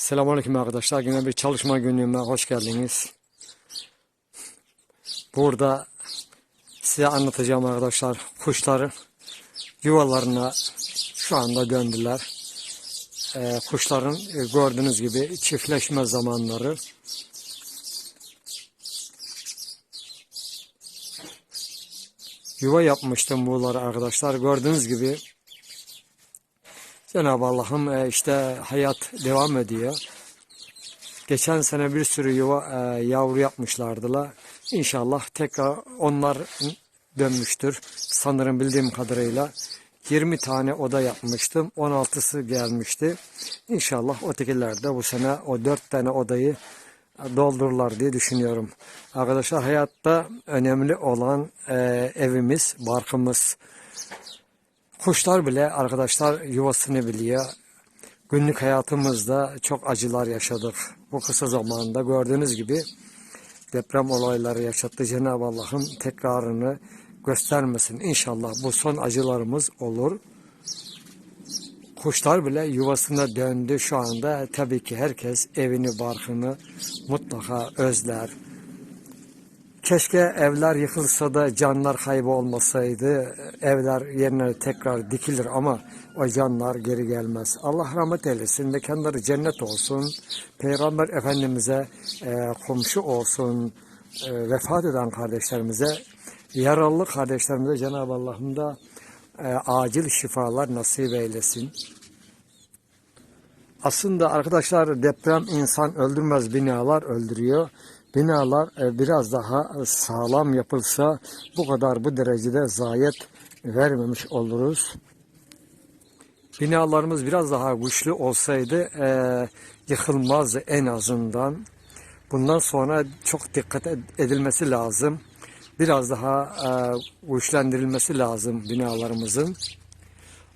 Selamünaleyküm arkadaşlar. Yine bir çalışma günlüğüme hoş geldiniz. Burada size anlatacağım arkadaşlar kuşların yuvalarına şu anda döndüler. Ee, kuşların e, gördüğünüz gibi çiftleşme zamanları. Yuva yapmıştım bunları arkadaşlar. Gördüğünüz gibi Cenab-ı Allah'ım e, işte hayat devam ediyor. Geçen sene bir sürü yuva e, yavru yapmışlardılar. İnşallah tekrar onlar dönmüştür. Sanırım bildiğim kadarıyla 20 tane oda yapmıştım. 16'sı gelmişti. İnşallah ötekiler de bu sene o 4 tane odayı doldururlar diye düşünüyorum. Arkadaşlar hayatta önemli olan e, evimiz, barkımız. Kuşlar bile arkadaşlar yuvasını biliyor. Günlük hayatımızda çok acılar yaşadık. Bu kısa zamanda gördüğünüz gibi deprem olayları yaşattı. Cenab-ı Allah'ın tekrarını göstermesin. İnşallah bu son acılarımız olur. Kuşlar bile yuvasına döndü şu anda. Tabii ki herkes evini, barkını mutlaka özler. Keşke evler yıkılsa da canlar kaybolmasaydı. Evler yerine tekrar dikilir ama o canlar geri gelmez. Allah rahmet eylesin. Mekanları cennet olsun. Peygamber Efendimiz'e e, komşu olsun. E, vefat eden kardeşlerimize, yaralı kardeşlerimize Cenab-ı Allah'ım da e, acil şifalar nasip eylesin. Aslında arkadaşlar deprem insan öldürmez binalar öldürüyor. Binalar e, biraz daha sağlam yapılsa bu kadar bu derecede zayiat vermemiş oluruz. Binalarımız biraz daha güçlü olsaydı e, yıkılmazdı en azından. Bundan sonra çok dikkat edilmesi lazım. Biraz daha e, güçlendirilmesi lazım binalarımızın.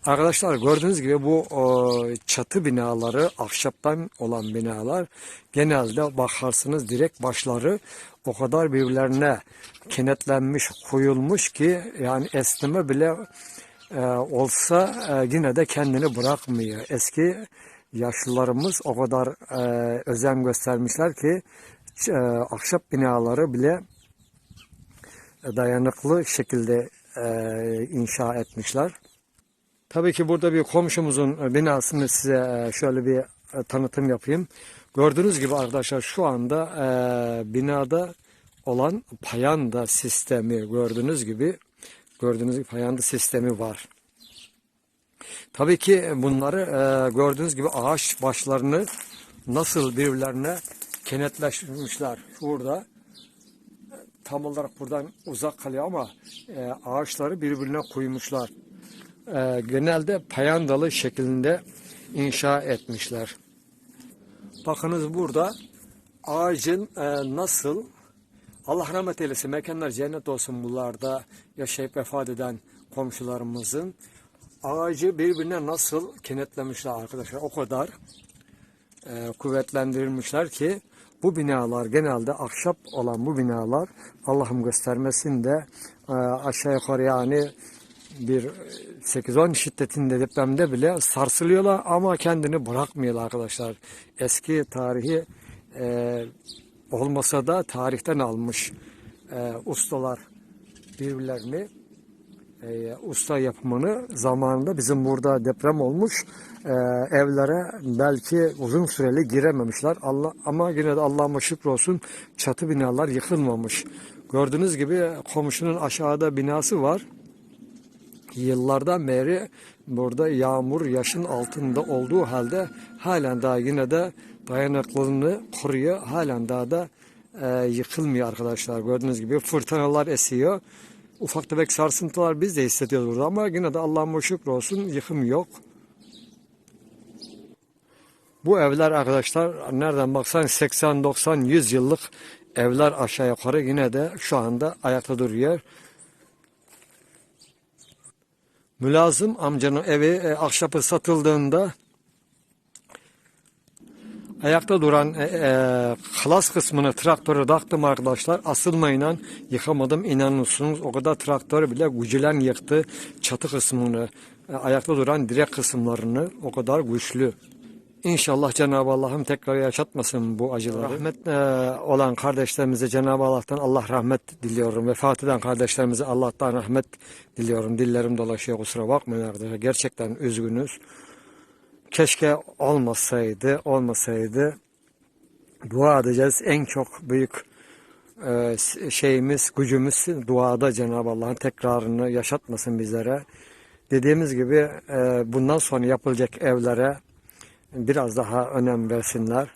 Arkadaşlar gördüğünüz gibi bu e, çatı binaları ahşaptan olan binalar genelde bakarsınız direkt başları o kadar birbirlerine kenetlenmiş, koyulmuş ki yani esneme bile e, olsa e, yine de kendini bırakmıyor. Eski yaşlılarımız o kadar e, özen göstermişler ki e, ahşap binaları bile dayanıklı şekilde e, inşa etmişler. Tabii ki burada bir komşumuzun binasını size e, şöyle bir e, tanıtım yapayım. Gördüğünüz gibi arkadaşlar şu anda e, binada olan payanda sistemi gördüğünüz gibi gördüğünüz gibi payanda sistemi var. Tabii ki bunları e, gördüğünüz gibi ağaç başlarını nasıl birbirlerine kenetleştirmişler. Şurada tam olarak buradan uzak kalıyor ama e, ağaçları birbirine koymuşlar e, genelde payandalı şeklinde inşa etmişler. Bakınız burada ağacın e, nasıl Allah rahmet eylesin mekanlar cennet olsun bunlarda yaşayıp vefat eden komşularımızın ağacı birbirine nasıl kenetlemişler arkadaşlar o kadar e, kuvvetlendirilmişler ki bu binalar genelde ahşap olan bu binalar Allah'ım göstermesin de e, aşağı yukarı yani bir 8-10 şiddetinde depremde bile sarsılıyorlar ama kendini bırakmıyorlar arkadaşlar. Eski tarihi e, olmasa da tarihten almış e, ustalar birbirlerini e, usta yapımını zamanında bizim burada deprem olmuş e, evlere belki uzun süreli girememişler. Allah ama yine de Allah'a şükür olsun çatı binalar yıkılmamış. Gördüğünüz gibi komşunun aşağıda binası var yıllardan beri burada yağmur yaşın altında olduğu halde halen daha yine de dayanıklılığını koruyor. Halen daha da e, yıkılmıyor arkadaşlar. Gördüğünüz gibi fırtınalar esiyor. Ufak tefek sarsıntılar biz de hissediyoruz burada ama yine de Allah'ın şükür olsun yıkım yok. Bu evler arkadaşlar nereden baksan 80, 90, 100 yıllık evler aşağı yukarı yine de şu anda ayakta duruyor. Mülazım amcanın evi e, ahşapı satıldığında ayakta duran e, e, klas kısmını traktöre taktım arkadaşlar. Asılmayla yıkamadım inanırsınız. O kadar traktör bile gücülen yıktı çatı kısmını. E, ayakta duran direk kısımlarını o kadar güçlü İnşallah Cenab-ı Allah'ım tekrar yaşatmasın bu acıları. Rahmet e, olan kardeşlerimize Cenab-ı Allah'tan Allah rahmet diliyorum. Vefat eden kardeşlerimize Allah'tan rahmet diliyorum. Dillerim dolaşıyor kusura bakmayın arkadaşlar. Gerçekten üzgünüz. Keşke olmasaydı, olmasaydı. Dua edeceğiz. En çok büyük e, şeyimiz, gücümüz duada Cenab-ı Allah'ın tekrarını yaşatmasın bizlere. Dediğimiz gibi e, bundan sonra yapılacak evlere biraz daha önem versinler.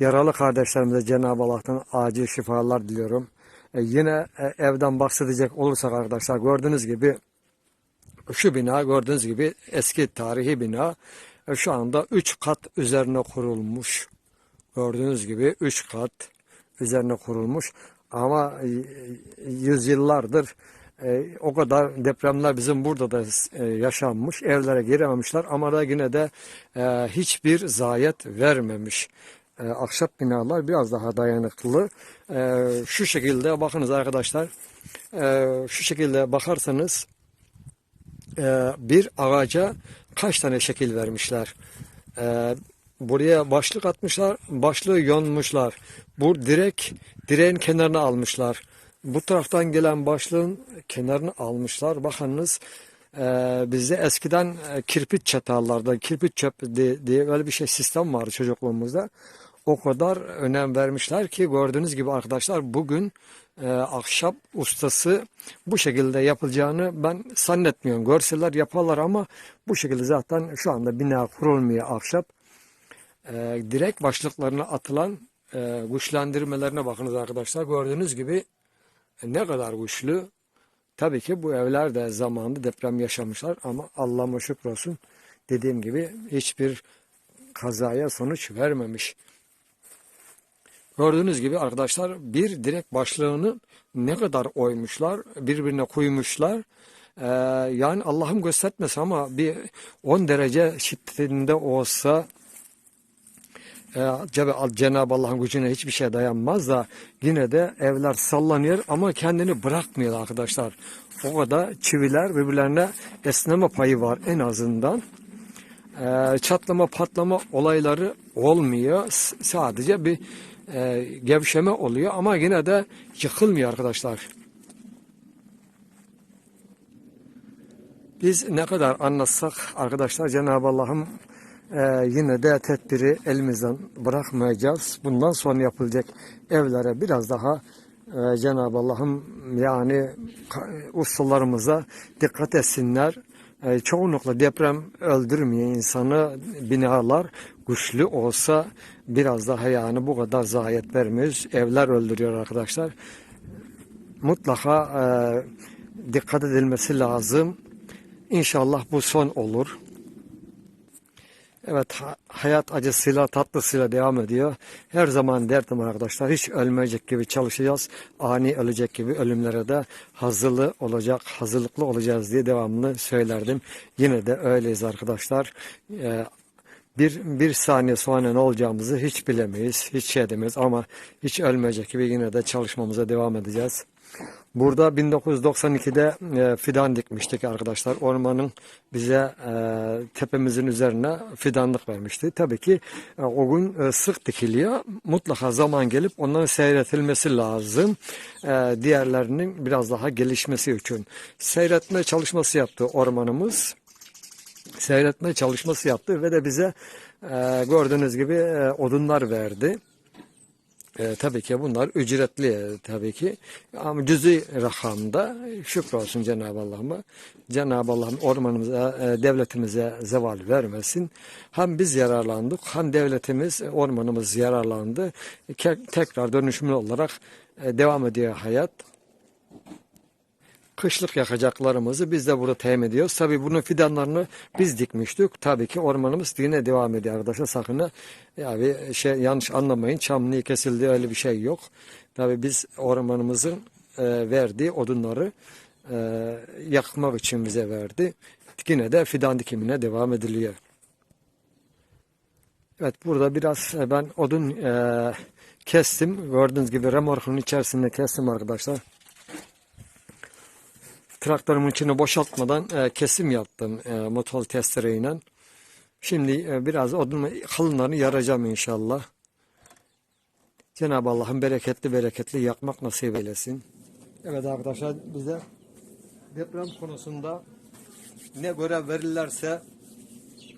Yaralı kardeşlerimize Cenab-ı Allah'tan acil şifalar diliyorum. E, yine e, evden bahsedecek olursak arkadaşlar gördüğünüz gibi şu bina gördüğünüz gibi eski tarihi bina e, şu anda 3 kat üzerine kurulmuş. Gördüğünüz gibi 3 kat üzerine kurulmuş ama e, yüzyıllardır e, o kadar depremler bizim burada da e, yaşanmış. Evlere girememişler ama da yine de e, hiçbir zayiat vermemiş. E, ahşap binalar biraz daha dayanıklı. E, şu şekilde bakınız arkadaşlar. E, şu şekilde bakarsanız e, bir ağaca kaç tane şekil vermişler. E, buraya başlık atmışlar, başlığı yonmuşlar. Bu direk, direğin kenarına almışlar. Bu taraftan gelen başlığın kenarını almışlar. Bakınız e, bizde eskiden e, kirpit çatarlarda, kirpit çöp diye, diye böyle bir şey sistem vardı çocukluğumuzda. O kadar önem vermişler ki gördüğünüz gibi arkadaşlar bugün e, ahşap ustası bu şekilde yapılacağını ben zannetmiyorum. Görseler yaparlar ama bu şekilde zaten şu anda bina kurulmuyor ahşap. E, direkt başlıklarına atılan e, güçlendirmelerine bakınız arkadaşlar. Gördüğünüz gibi ne kadar güçlü. Tabii ki bu evler de zamanında deprem yaşamışlar ama Allah'ıma şükür olsun dediğim gibi hiçbir kazaya sonuç vermemiş. Gördüğünüz gibi arkadaşlar bir direk başlığını ne kadar oymuşlar, birbirine koymuşlar. Ee, yani Allah'ım göstermesin ama bir 10 derece şiddetinde olsa e, Cenab-ı Allah'ın gücüne hiçbir şey dayanmaz da yine de evler sallanıyor ama kendini bırakmıyor arkadaşlar. O kadar çiviler birbirlerine esneme payı var en azından. E, çatlama patlama olayları olmuyor. S- sadece bir e, gevşeme oluyor ama yine de yıkılmıyor arkadaşlar. Biz ne kadar anlatsak arkadaşlar Cenab-ı Allah'ım e, yine de tedbiri elimizden bırakmayacağız. Bundan sonra yapılacak evlere biraz daha e, Cenab-ı Allah'ım yani ustalarımıza dikkat etsinler. E, çoğunlukla deprem öldürmüyor insanı. Binalar güçlü olsa biraz daha yani bu kadar zayiat vermiyoruz. Evler öldürüyor arkadaşlar. Mutlaka e, dikkat edilmesi lazım. İnşallah bu son olur. Evet ha- hayat acısıyla tatlısıyla devam ediyor. Her zaman derdim arkadaşlar hiç ölmeyecek gibi çalışacağız. Ani ölecek gibi ölümlere de hazırlı olacak, hazırlıklı olacağız diye devamlı söylerdim. Yine de öyleyiz arkadaşlar. Ee, bir, bir saniye sonra ne olacağımızı hiç bilemeyiz, hiç şey edemeyiz ama hiç ölmeyecek gibi yine de çalışmamıza devam edeceğiz. Burada 1992'de e, fidan dikmiştik arkadaşlar. Ormanın bize e, tepemizin üzerine fidanlık vermişti. Tabii ki e, o gün e, sık dikiliyor. Mutlaka zaman gelip onların seyretilmesi lazım. E, diğerlerinin biraz daha gelişmesi için. Seyretme çalışması yaptı ormanımız seyretme çalışması yaptı ve de bize e, gördüğünüz gibi e, odunlar verdi. E, tabii ki bunlar ücretli e, tabii ki ama cüzi rakamda şükür olsun Cenab-ı Allah'ıma. Cenab-ı Allah'ım ormanımıza, e, devletimize zeval vermesin. Hem biz yararlandık hem devletimiz, e, ormanımız yararlandı. Ke- tekrar dönüşümlü olarak e, devam ediyor hayat kışlık yakacaklarımızı biz de burada temin ediyoruz. Tabii bunun fidanlarını biz dikmiştik. Tabii ki ormanımız yine devam ediyor arkadaşlar. Sakın yani şey yanlış anlamayın. Çamlığı kesildi öyle bir şey yok. Tabii biz ormanımızın e, verdiği odunları e, yakmak için bize verdi. Yine de fidan dikimine devam ediliyor. Evet burada biraz e, ben odun e, kestim. Gördüğünüz gibi remorkun içerisinde kestim arkadaşlar traktörümün içini boşaltmadan e, kesim yaptım e, motor testereyle. Şimdi e, biraz odun kalınlarını yaracağım inşallah. Cenab-ı Allah'ın bereketli bereketli yakmak nasip eylesin. Evet arkadaşlar bize deprem konusunda ne görev verirlerse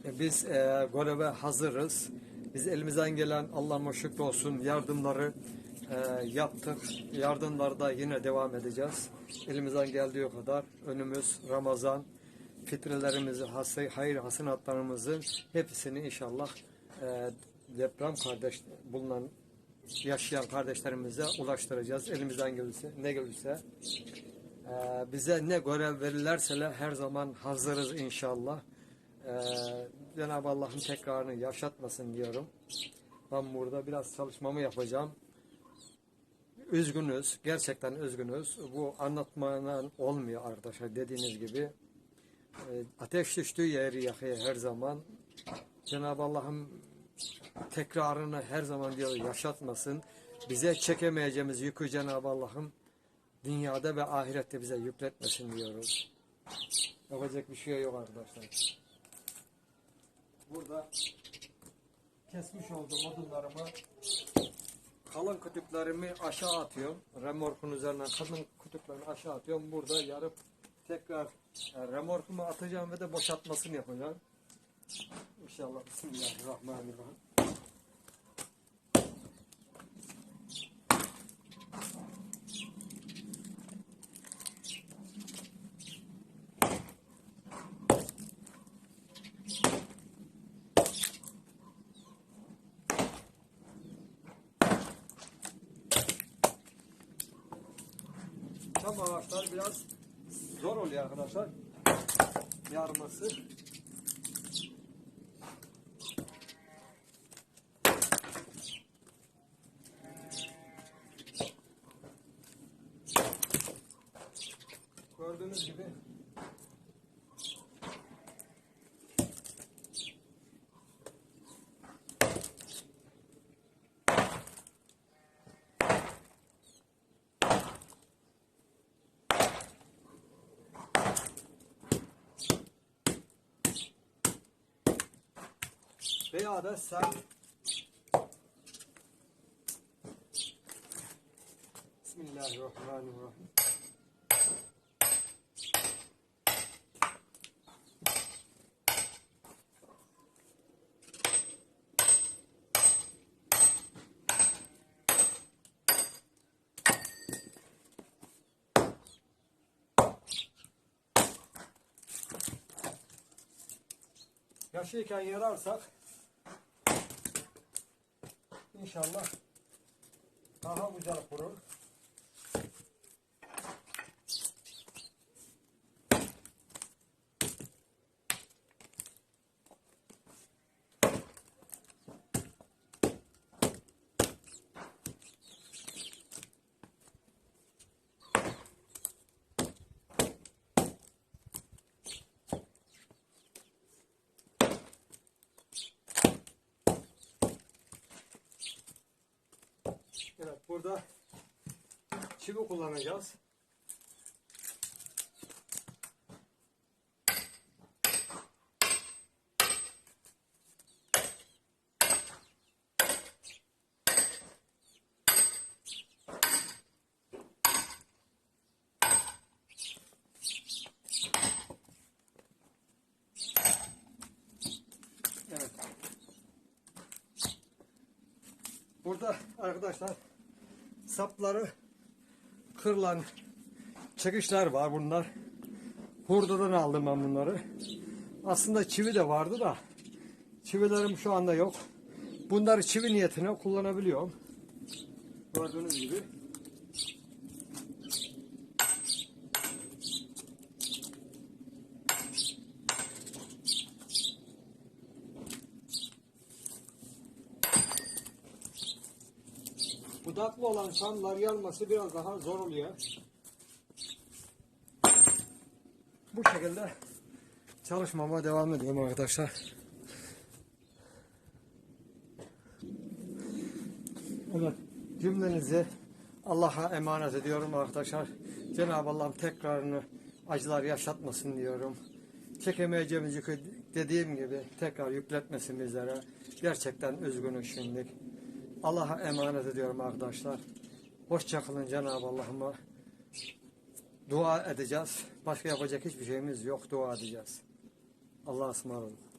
e, biz e, göreve hazırız. Biz elimizden gelen Allah'ıma şükür olsun yardımları e, yaptık. Yardımlarda yine devam edeceğiz. Elimizden geldiği kadar önümüz Ramazan fitrelerimizi, hası, hayır hasenatlarımızı hepsini inşallah e, deprem kardeş bulunan yaşayan kardeşlerimize ulaştıracağız. Elimizden gelirse, ne gelirse. Ee, bize ne görev verirlerse her zaman hazırız inşallah. Ee, Cenab-ı Allah'ın tekrarını yaşatmasın diyorum. Ben burada biraz çalışmamı yapacağım. Üzgünüz, gerçekten üzgünüz. Bu anlatmadan olmuyor arkadaşlar dediğiniz gibi. Ee, ateş düştüğü yeri yakıyor her zaman. Cenab-ı Allah'ın tekrarını her zaman diyor yaşatmasın. Bize çekemeyeceğimiz yükü Cenab-ı Allah'ım dünyada ve ahirette bize yükletmesin diyoruz. Yapacak bir şey yok arkadaşlar. Burada kesmiş olduğum odunlarımı kalın kütüklerimi aşağı atıyorum. Remorkun üzerinden kalın kütüklerimi aşağı atıyorum. Burada yarıp tekrar e, remorkumu atacağım ve de boşaltmasını yapacağım. İnşallah Bismillahirrahmanirrahim. Ağaçlar biraz zor oluyor arkadaşlar. Yarması. Gördüğünüz gibi veya da sen Bismillahirrahmanirrahim. Yaşıyken yararsak İnşallah daha güzel kurur. Evet burada çivi kullanacağız. Burada arkadaşlar sapları kırılan çekişler var bunlar. Hurdadan aldım ben bunları. Aslında çivi de vardı da çivilerim şu anda yok. Bunları çivi niyetine kullanabiliyorum. Gördüğünüz gibi. Budaklı olan çamlar yanması biraz daha zor oluyor. Bu şekilde çalışmama devam ediyorum arkadaşlar. Evet, cümlenizi Allah'a emanet ediyorum arkadaşlar. Cenab-ı Allah'ım tekrarını acılar yaşatmasın diyorum. Çekemeyeceğimiz yükü dediğim gibi tekrar yükletmesin bizlere. Gerçekten üzgünüz şimdi. Allah'a emanet ediyorum arkadaşlar. Hoşça kalın Cenab-ı Allah'ıma. Dua edeceğiz. Başka yapacak hiçbir şeyimiz yok. Dua edeceğiz. Allah'a ısmarladık.